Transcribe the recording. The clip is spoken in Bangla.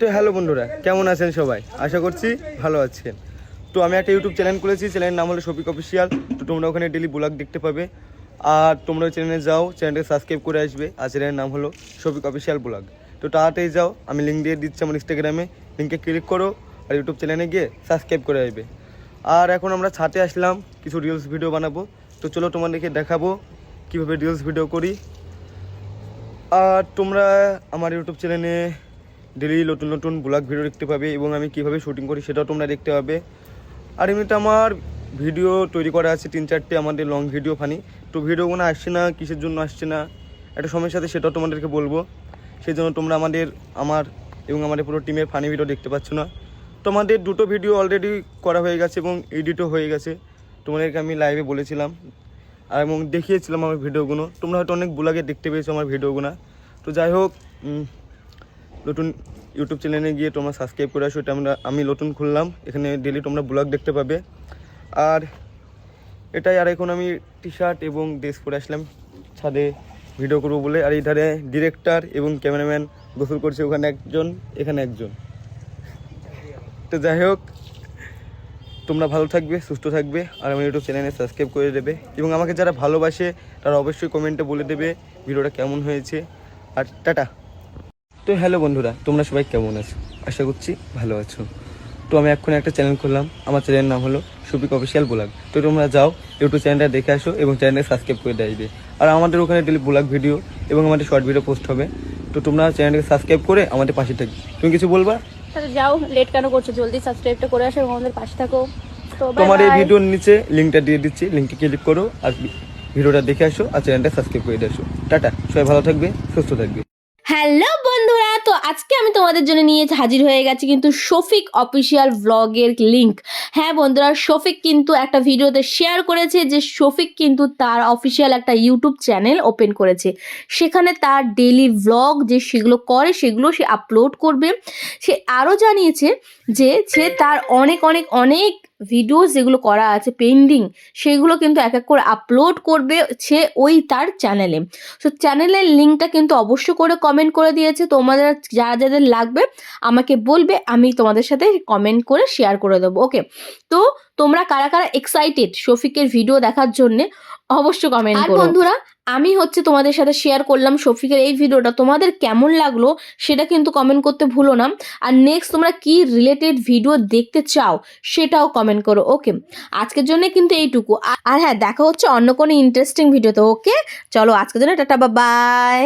তো হ্যালো বন্ধুরা, কেমন আছেন সবাই? আশা করছি ভালো আছেন। তো আমি একটা ইউটিউব চ্যানেল খুলেছি, চ্যানেলের নাম হলো শফিক অফিসিয়াল। তো তোমরা ওখানে ডেলি ব্লগ দেখতে পাবে। আর তোমরা চ্যানেলে যাও, চ্যানেলটাকে সাবস্ক্রাইব করে আসবে। আর চ্যানেলের নাম হলো শফিক অফিসিয়াল ব্লগ তো তাড়াতাড়ি যাও, আমি লিঙ্ক দিয়ে দিচ্ছি আমার ইনস্টাগ্রামে লিঙ্কে ক্লিক করো আর ইউটিউব চ্যানেলে গিয়ে সাবস্ক্রাইব করে আসবে। আর এখন আমরা ছাদে আসলাম, কিছু রিলস ভিডিও বানাবো। তো চলো তোমাদেরকে দেখাবো কীভাবে রিলস ভিডিও করি। আর তোমরা আমার ইউটিউব চ্যানেলে ডেলি নতুন নতুন ব্লগ ভিডিও দেখতে পাবে এবং আমি কীভাবে শুটিং করি সেটাও তোমরা দেখতে পাবে। আর এমনিতে আমার ভিডিও তৈরি করা আছে তিন চারটে আমাদের লং ভিডিও ফানি তো ভিডিওগুলো আসছে না, কিসের জন্য আসছে না, একটা সময়ের সাথে সেটাও তোমাদেরকে বলব। সেই জন্য তোমরা আমাদের, আমার এবং আমাদের পুরো টিমের ফানি ভিডিও দেখতে পাচ্ছ না। তোমাদের দুটো ভিডিও অলরেডি করা হয়ে গেছে এবং এডিটও হয়ে গেছে। তোমাদেরকে আমি লাইভে বলেছিলাম। আর এবং দেখিয়েছিলাম আমার ভিডিওগুলো তোমরা হয়তো অনেক ব্লগে দেখতে পেয়েছ আমার ভিডিওগুলো তো যাই হোক নতুন ইউটিউব চ্যানেলে গিয়ে তোমরা সাবস্ক্রাইব করে আসো, এটা আমরা, আমি নতুন খুললাম। এখানে ডেলি তোমরা ব্লগ দেখতে পাবে। আর এটাই, আর এখন আমি টি শার্ট এবং ড্রেস পরে আসলাম। ছাদে ভিডিও করব বলে। আর এই ধারে ডিরেক্টর এবং ক্যামেরাম্যান গোসল করছে। ওখানে একজন, এখানে একজন। তো যাই হোক, তোমরা ভালো থাকবে, সুস্থ থাকবে। আর আমার ইউটিউব চ্যানেলে সাবস্ক্রাইব করে দেবে। এবং আমাকে যারা ভালোবাসে, তারা অবশ্যই কমেন্টে বলে দেবে ভিডিওটা কেমন হয়েছে। আর টাটা। তো হ্যালো বন্ধুরা তোমরা সবাই কেমন আছো? আশা করছি ভালো আছো। তো আমি এখন একটা চ্যানেল খুললাম আমার চ্যানেলের নাম হলো সুপিক অফিসিয়াল ব্লগ। তো তোমরা যাও ইউটিউব চ্যানেলটা দেখে আসো এবং চ্যানেলটা সাবস্ক্রাইব করে দেবে আর আমাদের ওখানে ডেলি ব্লগ ভিডিও এবং আমাদের শর্ট ভিডিও পোস্ট হবে। তো তোমরা চ্যানেলটাকে সাবস্ক্রাইব করে আমাদের পাশে থাকবে। তুমি কিছু বলবা? তাহলে যাও লেট কেন করছ? জলদি সাবস্ক্রাইবটা করে আসো এবং আমাদের পাশে থাকো। তো তোমার এই ভিডিওর নিচে লিঙ্কটা দিয়ে দিচ্ছি লিঙ্কে ক্লিক করো আর ভিডিওটা দেখে আসো আর চ্যানেলটা সাবস্ক্রাইব করে দিয়ে আসো। টাটা সবাই ভালো থাকবে সুস্থ থাকবে। হ্যালো বন্ধুরা তো আজকে আমি তোমাদের জন্য নিয়ে হাজির হয়ে গেছি কিন্তু শফিক অফিসিয়াল ভ্লগের লিংক হ্যাঁ বন্ধুরা, শফিক কিন্তু একটা ভিডিওতে শেয়ার করেছে যে শফিক কিন্তু তার অফিসিয়াল একটা ইউটিউব চ্যানেল ওপেন করেছে। সেখানে তার ডেলি ভ্লগ যে সেগুলো করে, সেগুলো সে আপলোড করবে। সে আরও জানিয়েছে যে সে তার অনেক অনেক অনেক ভিডিওস যেগুলো করা আছে পেন্ডিং সেগুলো কিন্তু এক এক করে আপলোড করবে সে ওই তার চ্যানেলে সো চ্যানেলের লিঙ্কটা কিন্তু অবশ্য করে কমেন্ট করে দিয়েছে। তোমাদের যারা যাদের লাগবে আমাকে বলবে আমি তোমাদের সাথে কমেন্ট করে শেয়ার করে দেবো ওকে তো তোমরা কারা কারা এক্সাইটেড শফিকের ভিডিও দেখার জন্যে অবশ্য কমেন্ট আর বন্ধুরা আমি হচ্ছে তোমাদের সাথে শেয়ার করলাম শফিকের এই ভিডিওটা তোমাদের কেমন লাগল সেটা কিন্তু কমেন্ট করতে ভুলো না। আর নেক্সট তোমরা কি রিলেটেড ভিডিও দেখতে চাও সেটাও কমেন্ট করো ওকে আজকের জন্য কিন্তু এইটুকু। আর আর হ্যাঁ দেখা হচ্ছে অন্য কোনো ইন্টারেস্টিং ভিডিওতে ওকে চলো আজকের জন্য টাটা বা বাই